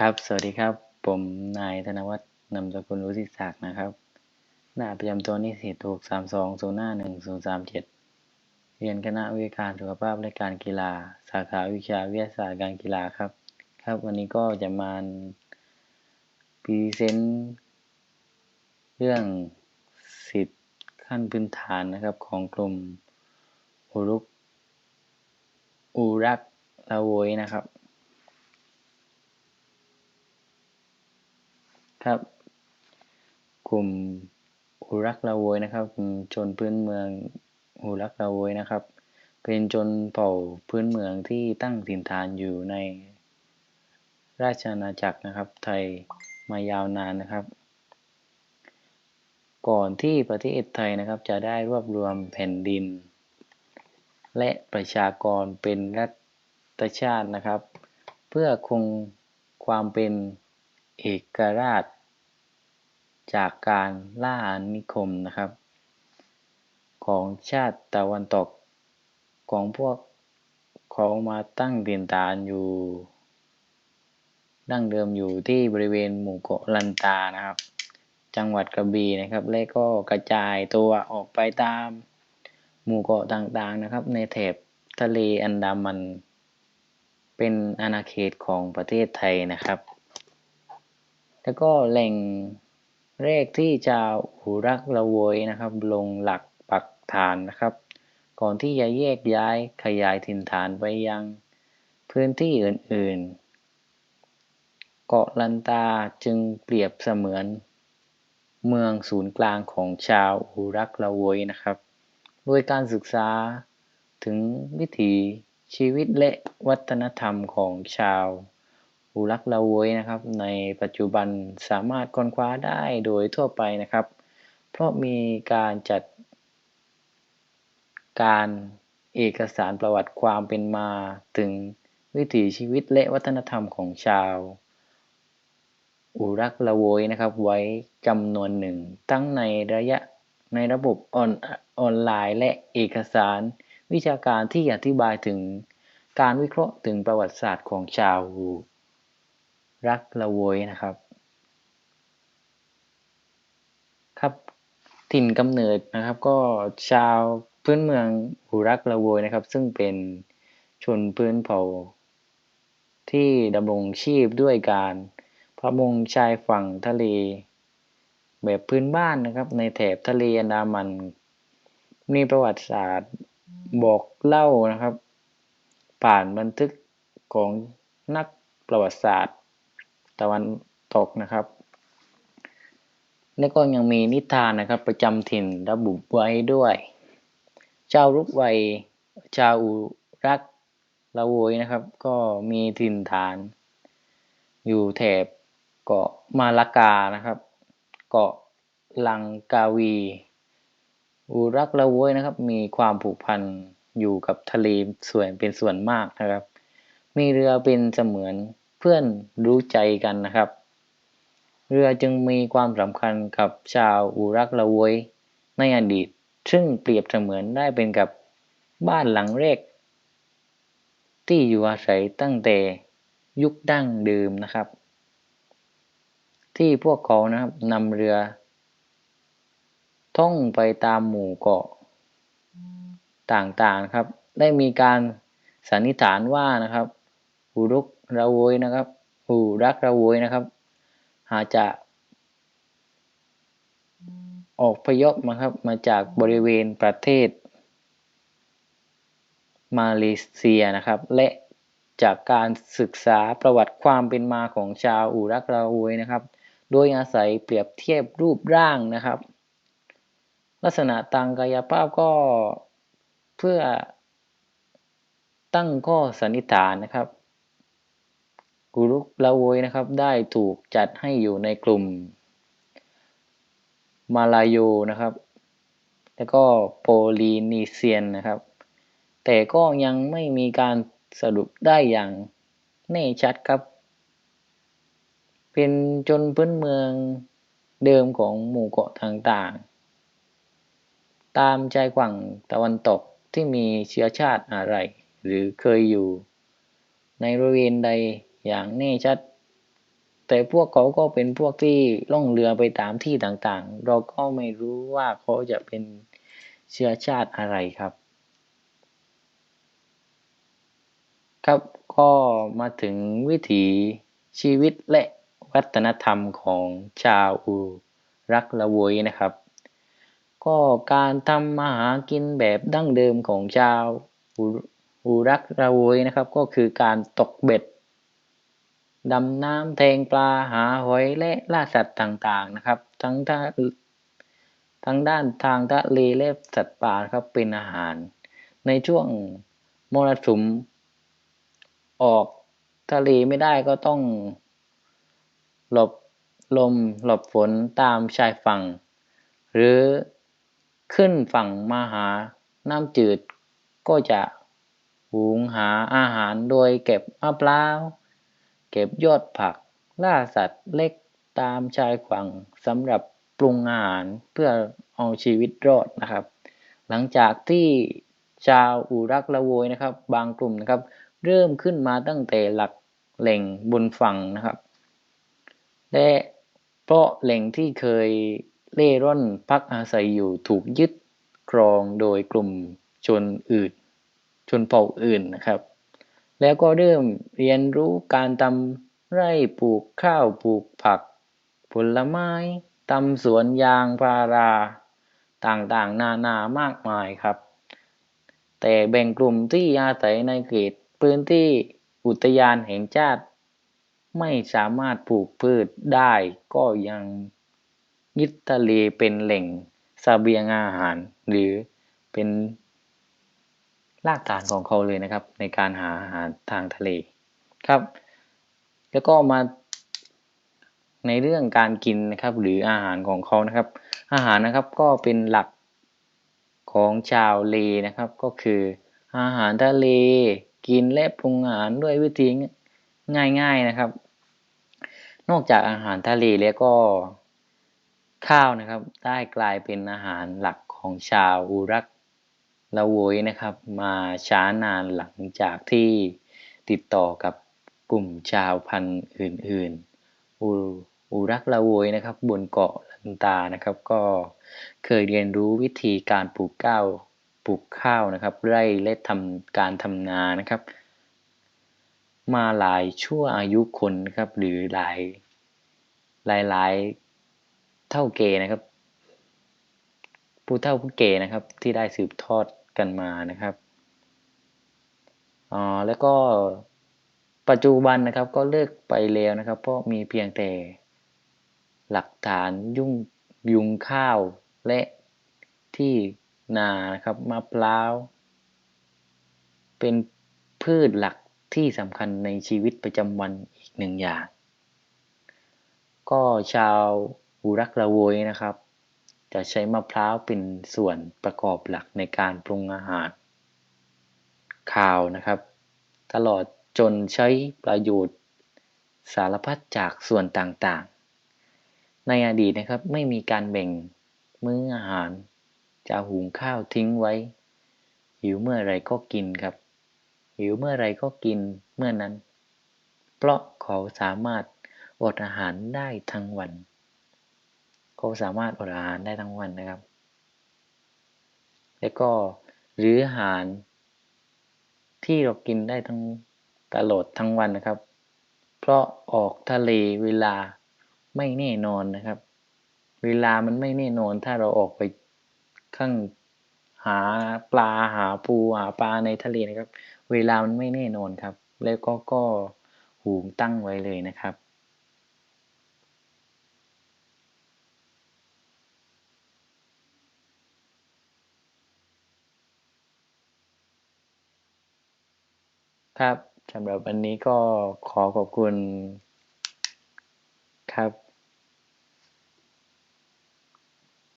ครับ สวัสดีครับ ผมนายธนวัฒน์นำสกุลรุศิศักดิ์นะครับ หน้าประจำตัวนิสิตถูกสามสองศูนย์ห้าหนึ่งศูนย์สามเจ็ดเรียนคณะวิทยาการสุขภาพและการกีฬา สาขาวิชาวิทยาศาสตร์การกีฬาครับ ครับ วันนี้ก็จะมาพรีเซนต์เรื่องสิทธิ์ขั้นพื้นฐานนะครับของกลุ่มอุรุกอูรักละโวยนะครับ ครับ กลุ่มอูรักละโวยนะครับกลุ่มชนพื้นเมืองอูรักละโวยนะครับ เป็นชนเผ่าพื้นเมืองที่ตั้งถิ่นฐานอยู่ในราชอาณาจักรนะครับ ไทยมายาวนานนะครับ ก่อนที่ประเทศไทยนะครับจะได้รวบรวมแผ่นดิน และประชากรเป็นรัฐชาตินะครับ เพื่อคงความเป็น เอกราช จากการล่าอาณานิคมนะครับ ของชาติตะวันตกของพวกเขามาตั้งถิ่นฐานอยู่ ดั้งเดิมอยู่ที่บริเวณหมู่เกาะลันตานะครับ จังหวัดกระบี่นะครับ และก็กระจายตัวออกไปตามหมู่เกาะต่างๆนะครับ ในแถบทะเลอันดามัน เป็นอาณาเขตของประเทศไทยนะครับ แล้วก็แหล่งแรกที่ชาวหูรักละโวยนะครับ ลงหลักปักฐานนะครับ ก่อนที่จะแยกย้ายขยายถิ่นฐานไปยังพื้นที่อื่นๆ เกาะลันตาจึงเปรียบเสมือน เมืองศูนย์กลางของชาวหูรักละโวยนะครับ โดยการศึกษาถึงวิถีชีวิตและวัฒนธรรมของชาว หูรักละโวยนะครับ ในปัจจุบันสามารถค้นคว้าได้โดยทั่วไปนะครับ เพราะมีการจัดการเอกสารประวัติความเป็นมาถึงวิถีชีวิตและวัฒนธรรมของชาว อุรักละโวยนะครับ ไว้จำนวนหนึ่งทั้งในระยะในระบบออนออนไลน์และเอกสาร วิชาการที่อธิบายถึงการวิเคราะห์ถึงประวัติศาสตร์ของชาว รักละโวยนะครับ ครับถิ่นกำเนิดนะครับ ก็ชาวพื้นเมืองหูรักละโวยนะครับ ซึ่งเป็นชนพื้นเผ่า ที่ดำรงชีพด้วยการประมงชายฝั่งทะเล แบบพื้นบ้านนะครับ ในแถบทะเลอันดามัน มีประวัติศาสตร์บอกเล่านะครับ ผ่านบันทึกของนักประวัติศาสตร์ ตะวันตกนะครับ และก็ยังมีนิทานนะครับประจำถิ่นระบุไว้ด้วยชารุกวัยชาวอุรักละโวยนะครับ ก็มีถิ่นฐาน อยู่แถบเกาะมาลากานะครับ เกาะลังกาวีอุรักละโวยนะครับ มีความผูกพันอยู่กับทะเลส่วนเป็นส่วนมากนะครับ มีเรือเป็นเสมือน เพื่อนรู้ใจกันนะครับ เรือจึงมีความสำคัญกับชาวอุรักละโวยในอดีต ซึ่งเปรียบเสมือนได้เป็นกับบ้านหลังแรกที่อยู่อาศัยตั้งแต่ยุคดั้งเดิมนะครับ ที่พวกเขานะครับนำเรือ ท่องไปตามหมู่เกาะต่างๆครับ ได้มีการสันนิษฐานว่านะครับอูรุก ระโวยนะครับอูรักระโวยนะครับอาจะออกพยพมาครับมาจากบริเวณประเทศ มาเลเซียนะครับ และจากการศึกษาประวัติความเป็นมาของชาวอูรักระโวยนะครับ โดยอาศัยเปรียบเทียบรูปร่างนะครับ ลักษณะทางกายภาพก็เพื่อตั้งข้อสันนิษฐานนะครับ กูรุกลาโวยนะครับ ได้ถูกจัดให้อยู่ในกลุ่ม มาลาโยนะครับ แล้วก็โพลีนีเซียนนะครับ แต่ก็ยังไม่มีการสรุปได้อย่างแน่ชัดครับ เป็นจนพื้นเมืองเดิมของหมู่เกาะต่างๆ ตามใจกว่างตะวันตกที่มีเชื้อชาติอะไร หรือเคยอยู่ในบริเวณใด อย่างแน่ชัด แต่พวกเขาก็เป็นพวกที่ล่องเรือไปตามที่ต่างๆ เราก็ไม่รู้ว่าเขาจะเป็นเชื้อชาติอะไรครับ ครับก็มาถึงวิถีชีวิตและวัฒนธรรมของชาวอูรักละวยนะครับ ก็การทำมาหากินแบบดั้งเดิมของชาวอูรักละวยนะครับ ก็คือการตกเบ็ด ดำน้ำแทงปลาหาหอยและล่าสัตว์ต่างๆนะครับ ทั้งททั้งด้านทางทะเลและสัตว์ป่าครับเป็นอาหาร ในช่วงมรสุมออกทะเลไม่ได้ก็ต้อง หลบลมหลบฝนตามชายฝั่ง หรือขึ้นฝั่งมาหาน้ำจืดก็จะหุงหาอาหารโดยเก็บมะพร้าว เก็บยอดผัก ล่าสัตว์เล็กตามชายฝั่งสำหรับปรุงอาหารเพื่อเอาชีวิตรอดนะครับ หลังจากที่ชาวอูรักละโวยนะครับ บางกลุ่มนะครับ เริ่มขึ้นมาตั้งแต่หลักแหล่งบนฝั่งนะครับ และเพราะแหล่งที่เคยเล่ร่อนพักอาศัยอยู่ถูกยึดครองโดยกลุ่มชนอื่น ชนเผ่าอื่นนะครับ แล้วก็เริ่มเรียนรู้การทำไร่ปลูกข้าวปลูกผัก ผลไม้ทำสวนยางพารา ต่างๆ นานามากมายครับ แต่แบ่งกลุ่มที่อาศัยในเขตพื้นที่อุทยานแห่งชาติ ไม่สามารถปลูกพืชได้ก็ยังยึดทะเลเป็นแหล่งเสบียงอาหาร หรือเป็น รากฐานของเขาเลยนะครับ ในการหาอาหารทางทะเลครับ แล้วก็มาในเรื่องการกินนะครับหรืออาหารของเขานะครับ อาหารนะครับก็เป็นหลักของชาวเลนะครับ ก็คืออาหารทะเลกินและปรุงอาหารด้วยวิธีง่าย ๆนะครับ นอกจากอาหารทะเลแล้วก็ข้าวนะครับ ได้กลายเป็นอาหารหลักของชาวอุรัก ละโวยนะครับมาช้านานหลังจากที่ติดต่อกับกลุ่มชาวพันธุ์อื่นๆ อูอูรักละโวยนะครับบนเกาะลันตานะครับ ก็เคยเรียนรู้วิธีการปลูกข้าวปลูกข้าวนะครับ ไร่และทำการทำนานะครับ มาหลายชั่วอายุคนนะครับหรือหลายหลายหลายเท่าเกนะครับ ผู้เท่าผู้เกนะครับที่ได้สืบทอด กันมานะครับอ๋อแล้วก็ปัจจุบันนะครับก็เลิกไปแล้วนะครับ เพราะมีเพียงแต่หลักฐานยุ่งยุงข้าวและที่นานะครับมะพร้าว เป็นพืชหลักที่สำคัญในชีวิตประจำวันอีกหนึ่งอย่าง ก็ชาวอุรักละโวยนะครับ จะใช้มะพร้าวเป็นส่วนประกอบหลักในการปรุงอาหารข้าวนะครับ ตลอดจนใช้ประโยชน์สารพัดจากส่วนต่างๆ ในอดีตนะครับไม่มีการแบ่งมื้ออาหาร จะหุงข้าวทิ้งไว้ หิวเมื่อไรก็กินครับ หิวเมื่อไรก็กินเมื่อนั้น เพราะเขาสามารถอดอาหารได้ทั้งวัน เขาสามารถอดอาหารได้ทั้งวันนะครับ แล้วก็หรืออาหารที่เรากินได้ทั้งตลอดทั้งวันนะครับ เพราะออกทะเลเวลาไม่แน่นอนนะครับ เวลามันไม่แน่นอนถ้าเราออกไปข้างหาปลาหาปูหาปลาในทะเลนะครับ เวลามันไม่แน่นอนครับ แล้วก็ก็หูงตั้งไว้เลยนะครับ ครับสำหรับวันนี้ก็ขอขอบคุณ ครับ